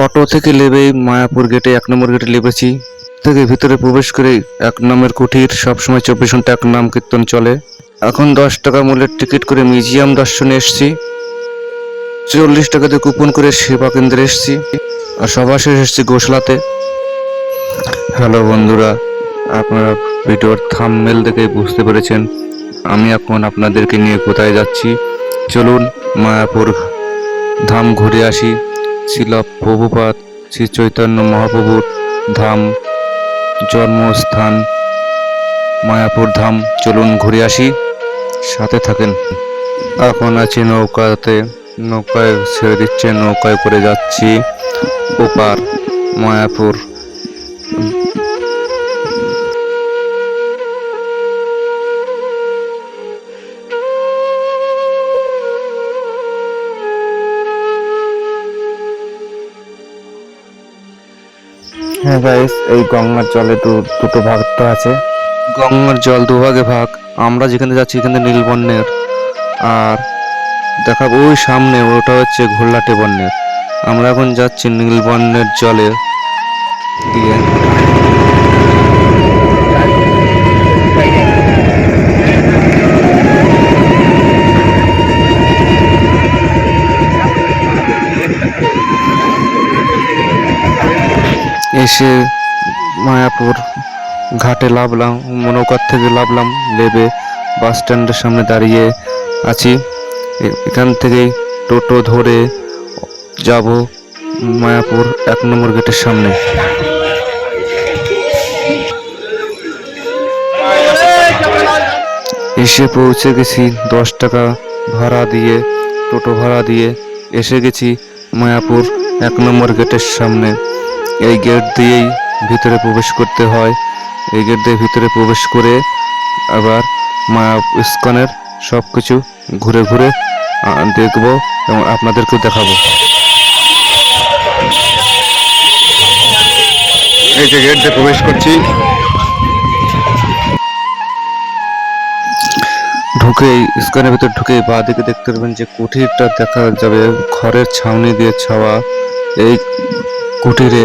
Auto থেকে নেবেই মায়াপুর গেটে এক নম্বর গেটে নেবেছি থেকে ভিতরে প্রবেশ করে এক নামের কুঠির, সবসময় চব্বিশ ঘণ্টা এক নাম কীর্তন চলে। এখন দশ টাকা মূল্যের টিকিট করে মিউজিয়াম দর্শনে এসেছি। চল্লিশ টাকাতে কুপন করে সেবা কেন্দ্রে এসেছি, আর সবার শেষ এসেছি গোসলাতে। হ্যালো বন্ধুরা, আপনারা ভিডিওর থামমেল দেখে বুঝতে পেরেছেন আমি এখন আপনাদেরকে নিয়ে কোথায় যাচ্ছি। চলুন মায়াপুর ধাম ঘুরে আসি। শিল প্রভুপাত শ্রী চৈতন্য মহাপ্রভুর ধাম, জন্মস্থান, মায়াপুর ধাম। চলুন ঘুরে আসি, সাথে থাকেন। এখন আছি নৌকাতে, নৌকায় ছেড়ে দিচ্ছে, নৌকায় করে যাচ্ছি। ওপার, মায়াপুর। হ্যাঁ গাইস এই গঙ্গার জলে দুটো ভাগ তো আছে। গঙ্গার জল দুভাগে ভাগ আমরা যেখানে যাচ্ছি এখানে নীলবর্ণের। আর দেখাবো ওই সামনে ওটা হচ্ছে ঘোলাটে বর্ণের। আমরা এখন যাচ্ছি নীলবর্ণের জলে। দিয়ে এসে মায়াপুর ঘাটে লাভলাম, নৌকার থেকে লাভলাম, লেবে বাস স্ট্যান্ডের সামনে দাঁড়িয়ে আছি। এখান থেকেই টোটো ধরে যাব মায়াপুর এক নম্বর গেটের সামনে। এসে পৌঁছে গেছি দশ টাকা ভাড়া দিয়ে, টোটো ভাড়া দিয়ে। এসে গেছি মায়াপুর এক নম্বর গেটের সামনে। এই গেট দিয়েই ভিতরে প্রবেশ করতে হয়। এই গেট দিয়ে ভিতরে প্রবেশ করে আবার মায়া ইস্কনের সব কিছু ঘুরে ঘুরে দেখব এবং আপনাদেরকেও দেখাবো। এই যে গেট দিয়ে প্রবেশ করছি। ঢুকেই ইস্কনের ভিতর ঢুকেই বাঁ দিকে দেখতে পারবেন যে কুঠিরটা দেখা যাবে। খড়ের ছাউনি দিয়ে ছাওয়া। এই কুটিরে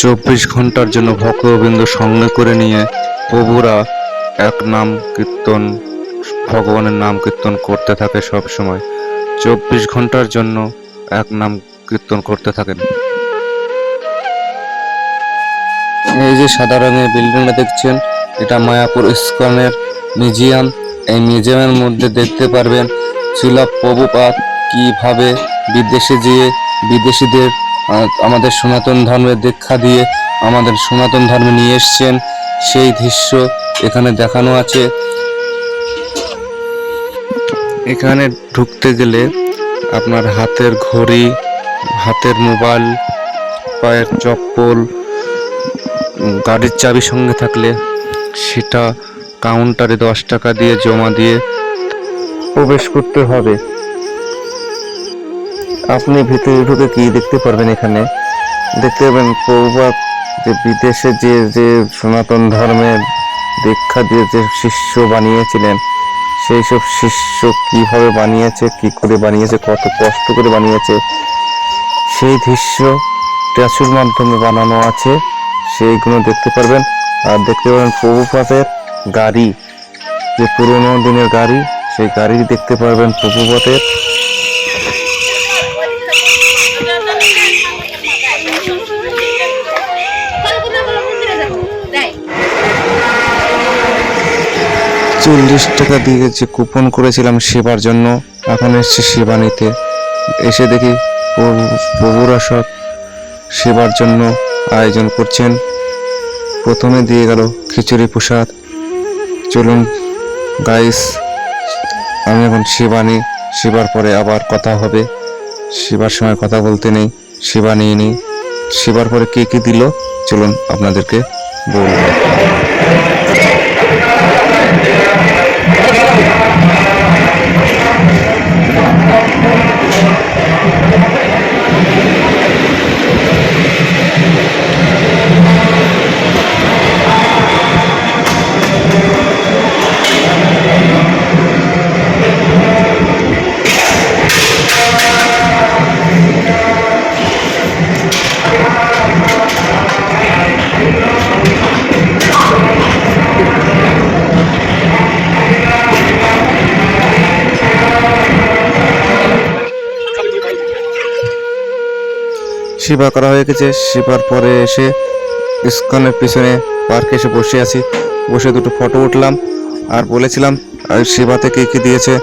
চব্বিশ ঘণ্টার জন্য ভক্তবৃন্দ সঙ্গে করে নিয়ে প্রভুরা এক নাম কীর্তন, ভগবানের নাম কীর্তন করতে থাকে সব সময়। চব্বিশ ঘণ্টার জন্য এক নাম কীর্তন করতে থাকেন। এই যে সাদা রঙের বিল্ডিংটা দেখছেন, এটা মায়াপুর ইস্কনের মিউজিয়াম। এই মিউজিয়ামের মধ্যে দেখতে পারবেন শিলা প্রভুপাত কীভাবে বিদেশে যেয়ে বিদেশিদের আমাদের সনাতন ধর্মের দীক্ষা দিয়ে আমাদের সনাতন ধর্মে নিয়ে এসছেন। সেই দৃশ্য এখানে দেখানো আছে। এখানে ঢুকতে গেলে আপনার হাতের ঘড়ি, হাতের মোবাইল, পায়ের চপ্পল, গাড়ির চাবি সঙ্গে থাকলে সেটা কাউন্টারে দশ টাকা দিয়ে জমা দিয়ে প্রবেশ করতে হবে। আপনি ভিতরে ঢুকে কি দেখতে পারবেন এখানে? দেখতে পাবেন প্রভাব যে বিদেশে যে যে সনাতন ধর্মের দীক্ষা দিয়ে যে শিষ্য বানিয়েছিলেন, সেই সব শিষ্য কীভাবে বানিয়েছে, কি করে বানিয়েছে, কত কষ্ট করে বানিয়েছে, সেই দৃশ্য স্ট্যাচুর মাধ্যমে বানানো আছে, সেইগুলো দেখতে পারবেন। আর দেখতে পাবেন প্রভুপাতের গাড়ি, যে পুরোনো দিনের গাড়ি, সেই গাড়ি দেখতে পারবেন প্রভুপাতের। চল্লিশ টাকা দিয়ে যে কুপন করেছিলাম সেবার জন্য এখন এসছে সেবা নিতে। এসে দেখি প্রভু- প্রভুরা সব সেবার জন্য আয়োজন করছেন। প্রথমে দিয়ে গেল খিচুড়ি প্রসাদ। চলুন গাইস আমি এখন সেবা নিই। সেবার পরে আবার কথা হবে। সেবার সময় কথা বলতে নেই। সেবা নিয়ে নিই। সেবার পরে কে কী দিল? চলুন আপনাদেরকে বলব সেবা করা হয়ে গেছে। সেবার পরে এসে ইস্কনের পিছনে পার্কে এসে বসে আছি। বসে দুটো ফটো উঠলাম আর বলেছিলাম, আর সেবাতে কে কী দিয়েছে?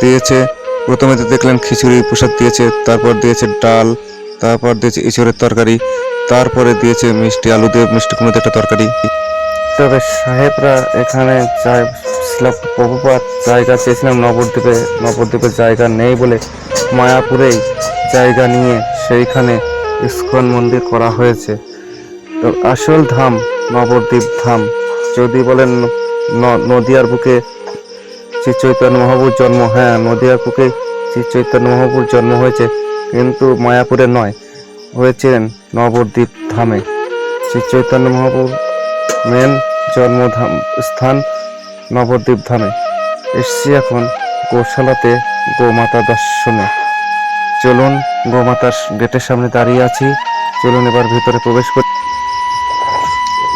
দিয়েছে, প্রথমে তো দেখলেন খিচুড়ি, প্রসাদ দিয়েছে, তারপর দিয়েছে ডাল, তারপর দিয়েছে ইঁচড়ের তরকারি, তারপরে দিয়েছে মিষ্টি আলু দিয়ে মিষ্টি কুমড়ো একটা তরকারি। তবে সাহেবরা এখানে চাইছিলাম প্রভুপাত, জায়গা চেয়েছিলাম নবদ্বীপে নবদ্বীপে জায়গা নেই বলে, মায়াপুরেই জায়গা নিয়ে সেইখানে ইস্কন মন্দির করা হয়েছে। তো আসল ধাম নবদ্বীপ ধাম। যদি বলেন নদিয়ার বুকে শ্রী চৈতন্য মহাপুর জন্ম হ্যাঁ নদিয়ার বুকে শ্রী চৈতন্য মহাপুর জন্ম হয়েছে, কিন্তু মায়াপুরে নয় হয়েছিলেন নবদ্বীপ ধামে। শ্রী চৈতন্য মহাপুর মেন জন্মধাম স্থান নবদ্বীপ ধামে। এসছি এখন গোশালাতে গোমাতা দর্শনে। চলুন, গোমাতার গেটের সামনে দাঁড়িয়ে আছি। চলুন এবার ভিতরে প্রবেশ করি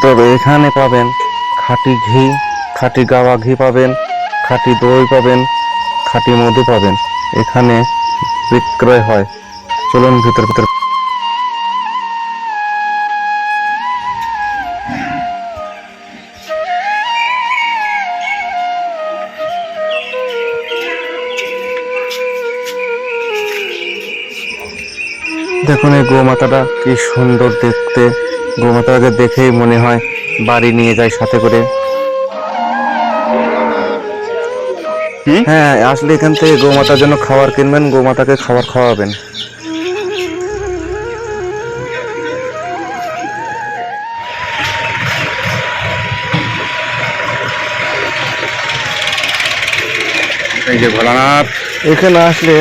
তবে এখানে পাবেন খাঁটি ঘি, খাঁটি গাওয়া ঘি পাবেন, খাঁটি দই পাবেন, খাঁটি মধু পাবেন। এখানে বিক্রয় হয়। চলুন ভিতর ভিতর দেখুন এই গোমাতাটা কি সুন্দর দেখতে। গোমাতাকে দেখেই মনে হয় বাড়ি নিয়ে যায় সাথে করে। হ্যাঁ আসলে এখান থেকে গোমাতার জন্য খাবার কিনবেন গোমাতাকে খাবার খাওয়াবেন। এই যে ভোলানাথ। এখানে আসলে